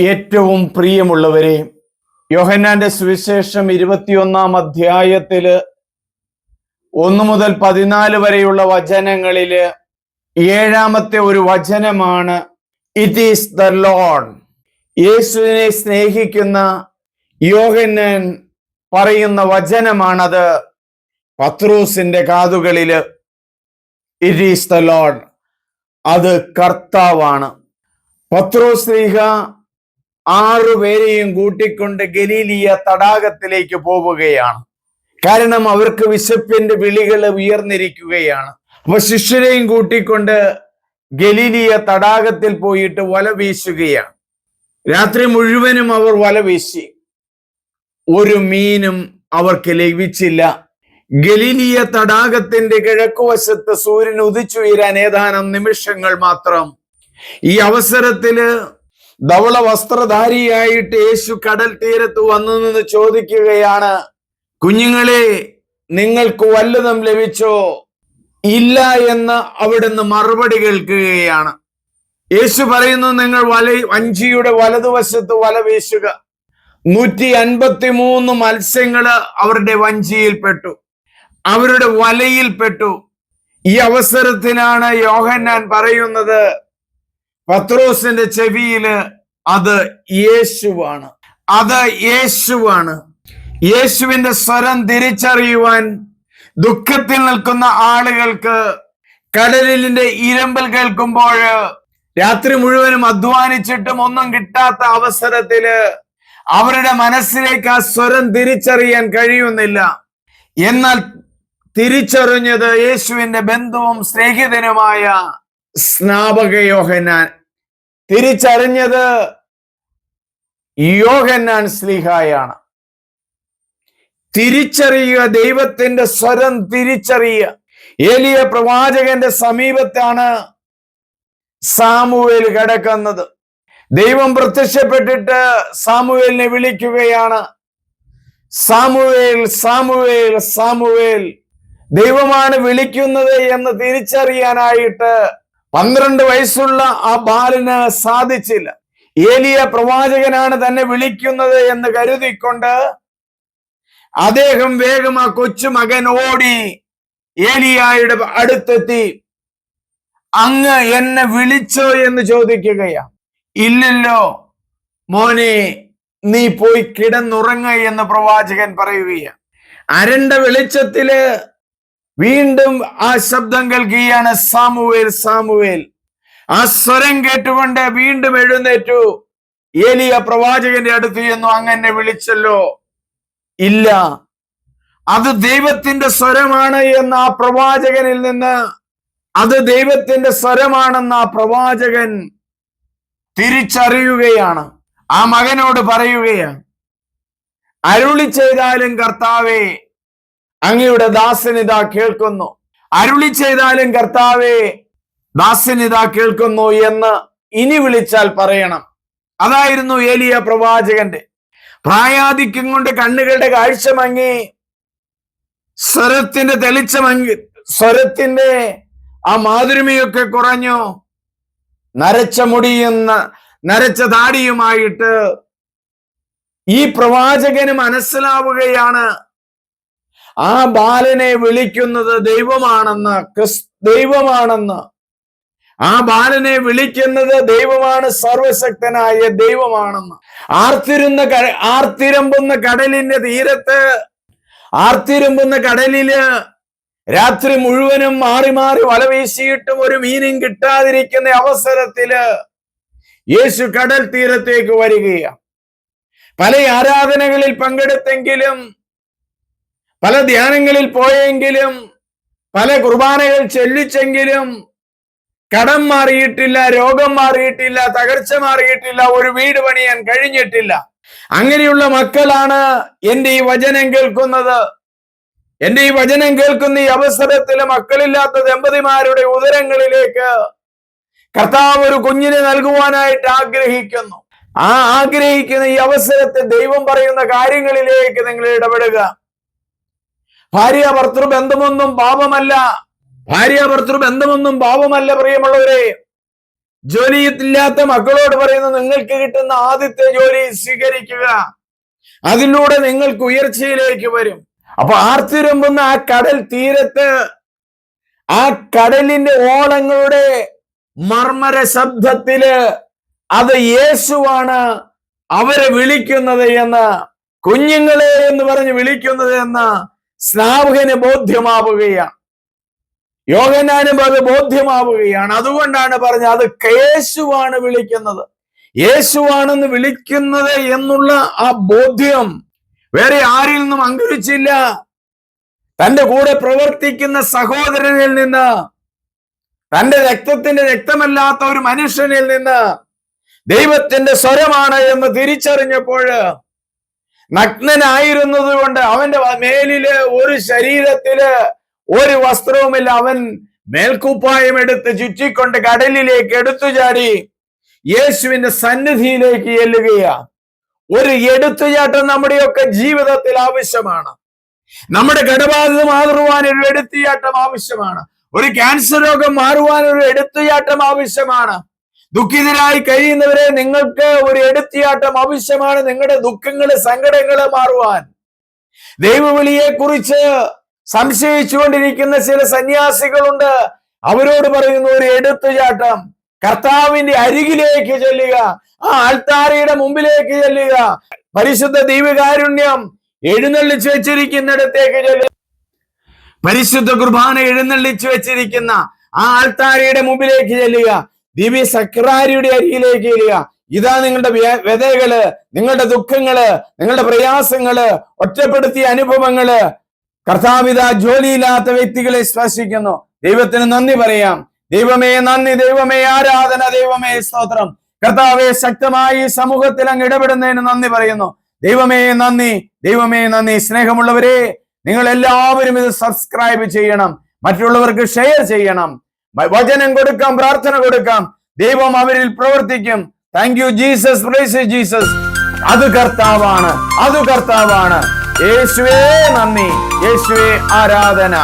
ഏറ്റവും പ്രിയമുള്ളവരെ യോഹന്നാന്റെ സുവിശേഷം ഇരുപത്തിയൊന്നാം അധ്യായത്തിൽ ഒന്ന് മുതൽ പതിനാല് വരെയുള്ള വചനങ്ങളിൽ ഏഴാമത്തെ ഒരു വചനമാണ് ഇറ്റ് ഈസ് ദ ലോൺ യേശുവിനെ സ്നേഹിക്കുന്ന യോഹന്നൻ പറയുന്ന വചനമാണത്. പത്രൂസിന്റെ കാതുകളിൽ ഇറ്റ് ഈസ് ദ ലോൺ അത് കർത്താവാണ്. പത്രോ സ്ത്രീഹ ആറുപേരെയും കൂട്ടിക്കൊണ്ട് ഗലീലിയ തടാകത്തിലേക്ക് പോവുകയാണ്. കാരണം അവർക്ക് വിശപ്പിന്റെ വിളികൾ ഉയർന്നിരിക്കുകയാണ്. അപ്പൊ ശിഷ്യരെയും കൂട്ടിക്കൊണ്ട് ഗലീലിയ തടാകത്തിൽ പോയിട്ട് വല വീശുകയാണ്. രാത്രി മുഴുവനും അവർ വല വീശി. ഒരു മീനും അവർക്ക് ലഭിച്ചില്ല. ഗലീലിയ തടാകത്തിന്റെ കിഴക്കുവശത്ത് സൂര്യൻ ഉദിച്ചുയരാൻ ഏതാനും നിമിഷങ്ങൾ മാത്രം. ഈ അവസരത്തിൽ ധവള വസ്ത്രധാരിയായിട്ട് യേശു കടൽ തീരത്ത് വന്നു നിന്ന് ചോദിക്കുകയാണ് കുഞ്ഞുങ്ങളെ നിങ്ങൾക്ക് വല്ലതും ലഭിച്ചോ? ഇല്ല എന്ന് അവിടുന്ന് മറുപടി കേൾക്കുകയാണ്. യേശു പറയുന്നു നിങ്ങൾ വല വഞ്ചിയുടെ വലതുവശത്ത് വല വീശുക. നൂറ്റി അൻപത്തി മൂന്ന് മത്സ്യങ്ങൾ അവരുടെ വഞ്ചിയിൽപ്പെട്ടു അവരുടെ വലയിൽപ്പെട്ടു ഈ അവസരത്തിലാണ് യോഹന്നാൻ പറയുന്നത് പത്രോസിന്റെ ചെവിയിൽ അത് യേശുവാണ്. അത് യേശുവാണ്. യേശുവിന്റെ സ്വരം തിരിച്ചറിയുവാൻ ദുഃഖത്തിൽ നിൽക്കുന്ന ആളുകൾക്ക് കടലിന്റെ ഇരമ്പൽ കേൾക്കുമ്പോൾ രാത്രി മുഴുവനും അധ്വാനിച്ചിട്ടും ഒന്നും കിട്ടാത്ത അവസരത്തിൽ അവരുടെ മനസ്സിലേക്ക് ആ സ്വരം തിരിച്ചറിയാൻ കഴിയുന്നില്ല. എന്നാൽ തിരിച്ചറിഞ്ഞത് യേശുവിന്റെ ബന്ധുവും സ്നേഹിതനുമായ സ്നാപക യോഹന്നാൻ തിരിച്ചറിഞ്ഞത് യോഹന്നാൻ സ്ലിഹായാണ്. തിരിച്ചറിയുക ദൈവത്തിന്റെ സ്വരം തിരിച്ചറിയുക. ഏലിയ പ്രവാചകന്റെ സമീപത്താണ് സാമുവേൽ കിടക്കുന്നത്. ദൈവം പ്രത്യക്ഷപ്പെട്ടിട്ട് സാമുവേലിനെ വിളിക്കുകയാണ്. Samuel Samuel Samuel. ദൈവമാണ് വിളിക്കുന്നത് എന്ന് തിരിച്ചറിയാനായിട്ട് പന്ത്രണ്ട് വയസ്സുള്ള ആ ബാലന് സാധിച്ചില്ല. ഏലിയ പ്രവാചകനാണ് തന്നെ വിളിക്കുന്നത് എന്ന് കരുതിക്കൊണ്ട് അദ്ദേഹം വേഗം ആ കൊച്ചു മകൻ ഓടി ഏലിയായുടെ അടുത്തെത്തി. അങ്ങ് എന്നെ വിളിച്ചോ എന്ന് ചോദിക്കുകയാ ഇല്ലല്ലോ മോനെ നീ പോയി കിടന്നുറങ്ങ എന്ന് പ്രവാചകൻ പറയുകയാണ്. അരണ്ട വെളിച്ചത്തിൽ വീണ്ടും ആ ശബ്ദം കേൾക്കുകയാണ് സാമുവേൽ സാമുവേൽ. ആ സ്വരം കേട്ടുകൊണ്ട് വീണ്ടും എഴുന്നേറ്റു. ഏലിയ പ്രവാചകന്റെ അടുത്ത് ചെന്നു അങ്ങനെ വിളിച്ചല്ലോ. ഇല്ല. അത് ദൈവത്തിന്റെ സ്വരമാണ് എന്ന് ആ പ്രവാചകനിൽ നിന്ന് അത് ദൈവത്തിന്റെ സ്വരമാണെന്ന് ആ പ്രവാചകൻ തിരിച്ചറിയുകയാണ്. ആ മകനോട് പറയുകയാണ്. അരുളി ചെയ്താലും കർത്താവേ അങ്ങയുടെ ദാസനിത കേൾക്കുന്നു. അരുളി ചെയ്താലും കർത്താവേ ദാസനിത കേൾക്കുന്നു എന്ന് ഇനി വിളിച്ചാൽ പറയണം. അതായിരുന്നു ഏലിയ പ്രവാചകന്റെ. പ്രായാധിക്യം കൊണ്ട് കണ്ണുകളുടെ കാഴ്ച മങ്ങി സ്വരത്തിന്റെ തെളിച്ചമങ്ങി സ്വരത്തിന്റെ ആ മാധുര്യമയൊക്കെ കുറഞ്ഞു നരച്ച മുടിയുന്ന നരച്ച താടിയുമായിട്ട് ഈ പ്രവാചകന് മനസ്സിലാവുകയാണ് ആ ബാലനെ വിളിക്കുന്നത് ദൈവമാണെന്ന് ക്രിസ് ദൈവമാണെന്ന്. ആ ബാലനെ വിളിക്കുന്നത് ദൈവമാണ് സർവശക്തനായ ദൈവമാണെന്ന്. ആർത്തിരുന്ന ആർത്തിരമ്പുന്ന കടലിന്റെ തീരത്ത് ആർത്തിരമ്പുന്ന കടലിൽ രാത്രി മുഴുവനും മാറി മാറി വല വീശിയിട്ടും ഒരു മീനും കിട്ടാതിരിക്കുന്ന അവസരത്തിൽ യേശു കടൽ തീരത്തേക്ക് വരികയാണ്. പല ആരാധനകളിൽ പങ്കെടുത്തെങ്കിലും പല ധ്യാനങ്ങളിൽ പോയെങ്കിലും പല കുർബാനകൾ ചെല്ലിച്ചെങ്കിലും കടം മാറിയിട്ടില്ല രോഗം മാറിയിട്ടില്ല തകർച്ച മാറിയിട്ടില്ല ഒരു വീട് പണിയാൻ കഴിഞ്ഞിട്ടില്ല. അങ്ങനെയുള്ള മക്കളാണ് എന്റെ ഈ വചനം കേൾക്കുന്നത്. എന്റെ ഈ വചനം കേൾക്കുന്ന ഈ അവസരത്തിൽ മക്കളില്ലാത്ത ദമ്പതിമാരുടെ ഉദരങ്ങളിലേക്ക് കർത്താവ് ഒരു കുഞ്ഞിനെ നൽകുവാനായിട്ട് ആഗ്രഹിക്കുന്നു. ആ ആഗ്രഹിക്കുന്ന ഈ അവസരത്തെ ദൈവം പറയുന്ന കാര്യങ്ങളിലേക്ക് നിങ്ങൾ ഇടപെടുക. ഭാര്യ ഭർത്തൃ ബന്ധമൊന്നും പാപമല്ല. ഭാര്യ ഭർത്തൃ ബന്ധമൊന്നും പാപമല്ല പ്രിയമുള്ളവരെ. ജോലിയില്ലാത്ത മക്കളോട് പറയുന്നു നിങ്ങൾക്ക് കിട്ടുന്ന ആദ്യത്തെ ജോലി സ്വീകരിക്കുക. അതിലൂടെ നിങ്ങൾക്ക് ഉയർച്ചയിലേക്ക് വരും. അപ്പൊ ആർത്തിരമ്പുന്ന ആ കടൽ തീരത്ത് ആ കടലിന്റെ ഓളങ്ങളുടെ മർമ്മര ശബ്ദത്തിൽ അത് യേശുവാണ് അവരെ വിളിക്കുന്നത് എന്ന് കുഞ്ഞുങ്ങളെ എന്ന് പറഞ്ഞ് വിളിക്കുന്നത് എന്ന് സ്നാപകന് ബോധ്യമാവുകയാണ്. യോഗനാനും അത് ബോധ്യമാവുകയാണ്. അതുകൊണ്ടാണ് പറഞ്ഞത് അത് കേശുവാണ് വിളിക്കുന്നത്. യേശുവാണെന്ന് വിളിക്കുന്നത് എന്നുള്ള ആ ബോധ്യം വേറെ ആരിൽ നിന്നും അങ്കുരിച്ചില്ല. തന്റെ കൂടെ പ്രവർത്തിക്കുന്ന സഹോദരനിൽ നിന്ന് തന്റെ രക്തത്തിന്റെ രക്തമല്ലാത്ത ഒരു മനുഷ്യനിൽ നിന്ന് ദൈവത്തിന്റെ സ്വരമാണ് എന്ന് തിരിച്ചറിഞ്ഞപ്പോൾ നഗ്നനായിരുന്നത് കൊണ്ട് അവന്റെ മേലിൽ ഒരു ശരീരത്തിൽ ഒരു വസ്ത്രവുമില്ല. അവൻ മേൽക്കുപ്പായം എടുത്ത് ചുറ്റിക്കൊണ്ട് കടലിലേക്ക് എടുത്തു ചാടി യേശുവിന്റെ സന്നിധിയിലേക്ക് ചെല്ലുകയാ. ഒരു എടുത്തുചാട്ടം നമ്മുടെയൊക്കെ ജീവിതത്തിൽ ആവശ്യമാണ്. നമ്മുടെ കടബാധിത മാറുവാൻ ഒരു എടുത്തുചാട്ടം ആവശ്യമാണ്. ഒരു ക്യാൻസർ രോഗം മാറുവാൻ ഒരു എടുത്തുചാട്ടം ആവശ്യമാണ്. ദുഃഖിതരായി കഴിയുന്നവരെ നിങ്ങൾക്ക് ഒരു എടുത്തിയാട്ടം ആവശ്യമാണ് നിങ്ങളുടെ ദുഃഖങ്ങൾ സങ്കടങ്ങൾ മാറുവാൻ. ദൈവവിളിയെ കുറിച്ച് സംശയിച്ചുകൊണ്ടിരിക്കുന്ന ചില സന്യാസികളുണ്ട്. അവരോട് പറയുന്ന ഒരു എടുത്തുചാട്ടം. കർത്താവിന്റെ അരികിലേക്ക് ചെല്ലുക. ആ ആൾത്താരയുടെ മുമ്പിലേക്ക് ചെല്ലുക. പരിശുദ്ധ ദൈവകാരുണ്യം എഴുന്നള്ളിച്ചു വെച്ചിരിക്കുന്നിടത്തേക്ക് ചെല്ലുക. പരിശുദ്ധ കുർബാന എഴുന്നള്ളിച്ചു വെച്ചിരിക്കുന്ന ആ ആൾത്താരയുടെ മുമ്പിലേക്ക് ചെല്ലുക. ദിവ്യ സക്രാരിയുടെ അരിയിലേക്ക് ഇരിക ഇതാ നിങ്ങളുടെ വ്യ- വ്യതകൾ നിങ്ങളുടെ ദുഃഖങ്ങൾ നിങ്ങളുടെ പ്രയാസങ്ങൾ ഒറ്റപ്പെടുത്തിയ അനുഭവങ്ങൾ. കർത്താവിത ജോലിയില്ലാത്ത വ്യക്തികളെ സ്പർശിക്കുന്നു. ദൈവത്തിന് നന്ദി പറയാം. ദൈവമേ നന്ദി. ദൈവമേ ആരാധന. ദൈവമേ സ്തോത്രം. കർത്താവെ ശക്തമായി സമൂഹത്തിൽ അങ്ങ് ഇടപെടുന്നതിന് നന്ദി പറയുന്നു. ദൈവമേ നന്ദി. ദൈവമേ നന്ദി. സ്നേഹമുള്ളവരെ നിങ്ങൾ എല്ലാവരും ഇത് സബ്സ്ക്രൈബ് ചെയ്യണം. മറ്റുള്ളവർക്ക് ഷെയർ ചെയ്യണം. വചനം കൊടുക്കാം പ്രാർത്ഥന കൊടുക്കാം. ദൈവം അവരിൽ പ്രവർത്തിക്കും. Thank you Jesus praise Jesus അത് കർത്താവാണ്. അത് കർത്താവാണ്. യേശുവേ നന്ദി. യേശുവേ ആരാധന.